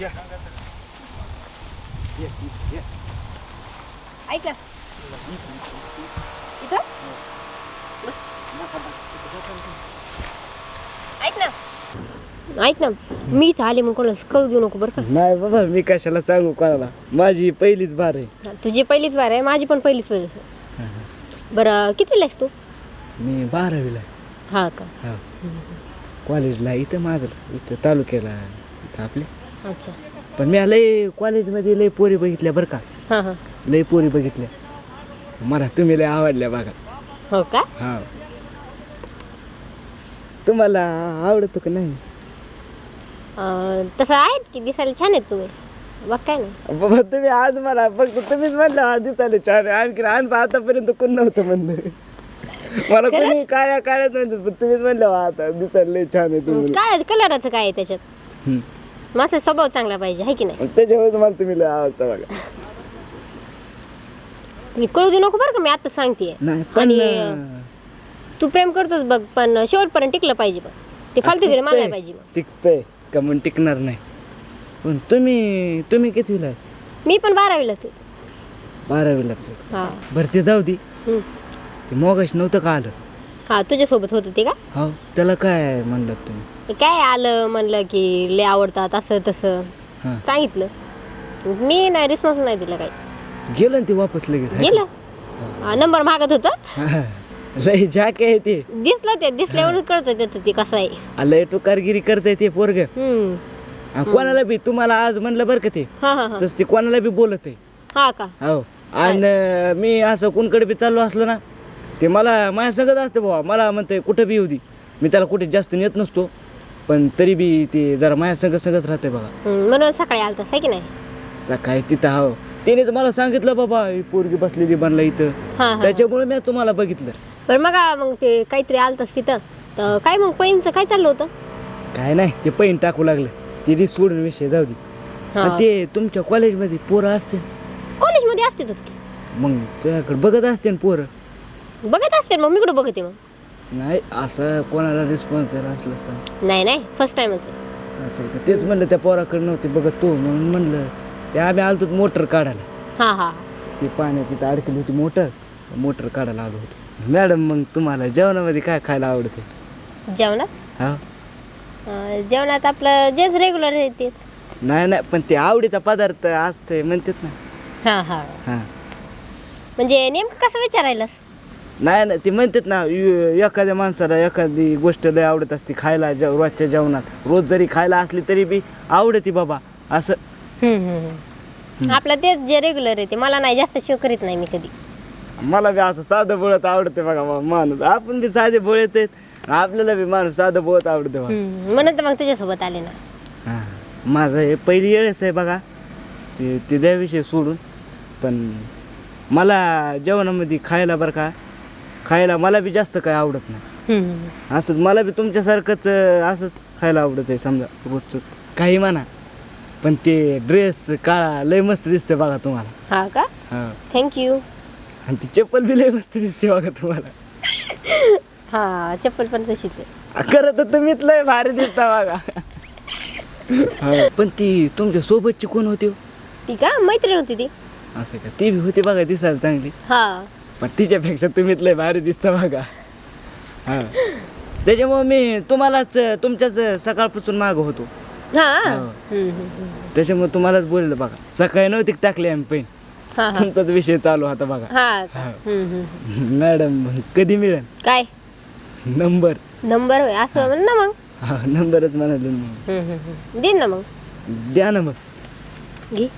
ऐक ना. इथं? बस. ऐक ना. ऐक ना. मी इथं आले मग कोणाला कळू देऊ नको बरं नाही बाबा मी कशाला सांगू कोणाला? माझी ही पहिलीच बार आहे. का तुझी पहिलीच वार आहे माझी पण पहिलीच वार आहे. बरं किती तू? मी बारावीला आहे. हा का? हा. कॉलेजला इथं माझं इथं तालुक्याला इथं आपले. अच्छा. पण मी लय कॉलेजमध्ये लय पोरी बघितल्या बरं का. हां हां. लय पोरी बघितल्या. मला तुम्ही लय आवडल्या बघा. हो का? हा. तुम्हाला आवडतो का नाही? अं, तसं आहेत की दिसायला छान आहेत तुम्ही? बघ काय नाही. बाबा तुम्ही आज मला फक्त तुम्हीच म्हणलं आज दिसायला छान आहे. आणखी आणखी आतापर्यंत कोण नव्हतं म्हणलं. मला कोणी काळ्या काळ्यात म्हणतात पण तुम्हीच म्हणलं "वा, आता दिसायला लय छान आहे तुम्ही. काय कलराचं काय आहे त्याच्यात? हम्म. माझा स्वभाव चांगला पाहिजे आहे की नाही? त्याच्यामुळे मला तुम्ही लय आवडता बघा. मी कळू देऊ नको बरं का मी आता सांगते. नाही पण आणि- तू प्रेम करतोस बघ पण शेवटपर्यंत टिकलं पाहिजे बघ. ते फालतूगिरी मला नाही पाहिजे मग टिकतंय का म्हणून टिकणार नाही? पण तुम्ही तुम्ही कितवीला आहे? मी पण बारावीलाच आहे बारावीलाच आहे. हा. बरं ते जाऊ दे. हम्म. ते मोगाश नव्हतं का आलं? हा तुझ्यासोबत होतं ते का? हो त्याला काय म्हणलं तुम्ही? ते काय आलं म्हणलं की लय आवडतात असं तसं. हां. सांगितलं. मी नाही रिस्पॉन्स नाही दिला काही. गेलं ना ते वापस लगेच गेलं? नंबर मागत होतं? हा. लय जाके आहे ते. दिसलं ते दिसल्यावर कळतं त्याचं ते कसं आहे. आ, लय टुकारगिरी करताय ते पोरग. हम्म. कोणाला बी तुम्हाला आज म्हणलं बरं का ते? हा हा हा. तस ते कोणाला बी बोलत आहे हा का? हो. आणि मी असं कोणकडे बी चाललो असलो ना ते मला माझ्या सगळं असतं बाबा मला म्हणते कुठं बी येऊ दे. मी त्याला कुठे जास्त नेत नसतो. पण तरी बी ते जरा माझ्या सगळं सगळंच राहते बघा. हम्म, म्हणून सकाळी आलतास आहे की नाही? सकाळी तिथं हो. त्याने तर मला सांगितलं बाबा ही पोरगी बसलेली बनला इथं. हा हा त्याच्यामुळे मी तुम्हाला बघितलं. बरं मग मग ते काहीतरी आलतस तिथं. तर काय मग पैनचं काय चाललं होतं? काय नाही ते पैन टाकू लागलं. ते सोडून विषय जाऊ दे. ते तुमच्या कॉलेजमध्ये पोरं असते कॉलेजमध्ये असतेच की. मग तुझ्याकडे बघत असते ना पोरं. बघत असते मग मी कुठं बघते मग? नाही असं कोणाला रिस्पॉन्स द्यायला असलं सांग नाही नाही फर्स्ट टाइमच असं. आहे का? तेच म्हणलं त्या पोराकडे नव्हते बघत तो म्हणून म्हणलं ते आम्ही आलतो मोटर काढायला. हा हा. ती पाण्यात तिथं अडकली होती मोटर मोटर काढायला आलो होतो. मॅडम मग तुम्हाला जेवणामध्ये काय खायला आवडते? जेवणात? हा. अं, जेवणात आपलं जेच रेग्युलर आहे तेच. नाही नाही पण ते आवडीचा पदार्थ असते म्हणतात ना. हा हा. हां. म्हणजे नेमकं कसं विचारायलास? नाही नाही ते म्हणतात ना य- एखाद्या माणसाला एखादी गोष्ट लय आवडत असते खायला जेव रोजच्या जेवणात. रोज जरी खायला असली तरी बी आवडती बाबा असं. हम्म, हम्म, हम्म. आपलं तेच जे रेग्युलर आहे ते मला नाही जास्त शिव करीत नाही मी कधी. मला बी असं साधं बोळत आवडते बघा बा- माणूस. आपण बी साधे बोळत आहेत आपल्याला बी माणूस साधं बोळत आवडते बघा. हम्म, म्हणून तर मग तुझ्यासोबत आले ना. हां. माझं हे पहिली वेळेस आहे बघा ते ते द्याविषयी सोडून. पण मला जेवणामध्ये खायला बरं का खायला मला बी जास्त काय आवडत नाही. असंच मला बी तुमच्यासारखंच असंच खायला आवडत आहे समजा रोजच काही म्हणा पण ते ड्रेस काळा लय मस्त दिसते बघा तुम्हाला. हा का? हां. थँक्यू आणि ती चप्पल बी लय मस्त दिसते बघा तुम्हाला. हा चप्पल पण तशीच आहे. खरं तर तुम्हीच लय भारी दिसता बघा. पण ती तुमच्या सोबतची कोण होती हो? ती का? मैत्रीण होती ती. असं का? ती बी होती बघा दिसायला चांगली. हा. पण तिच्यापेक्षा तुम्हीच लय भारी दिसता बघा. हा. त्याच्यामुळे मी तुम्हालाच तुमच्याच सकाळपासून माग होतो. हा. हो. त्याच्यामुळे तुम्हालाच बोललं बघा. सकाळी नव्हती टाकली आम्ही पैन हा हा. तुमचाच विषय चालू होता बघा. हा. का? हा. हम्म, हम्म. मॅडम कधी मिळेल? काय? नंबर. नंबर होय असं म्हण ना मग. हा नंबरच म्हणाले मग. हम्म, हम्म, हम्म. देईन ना मग. द्या ना मग. घे.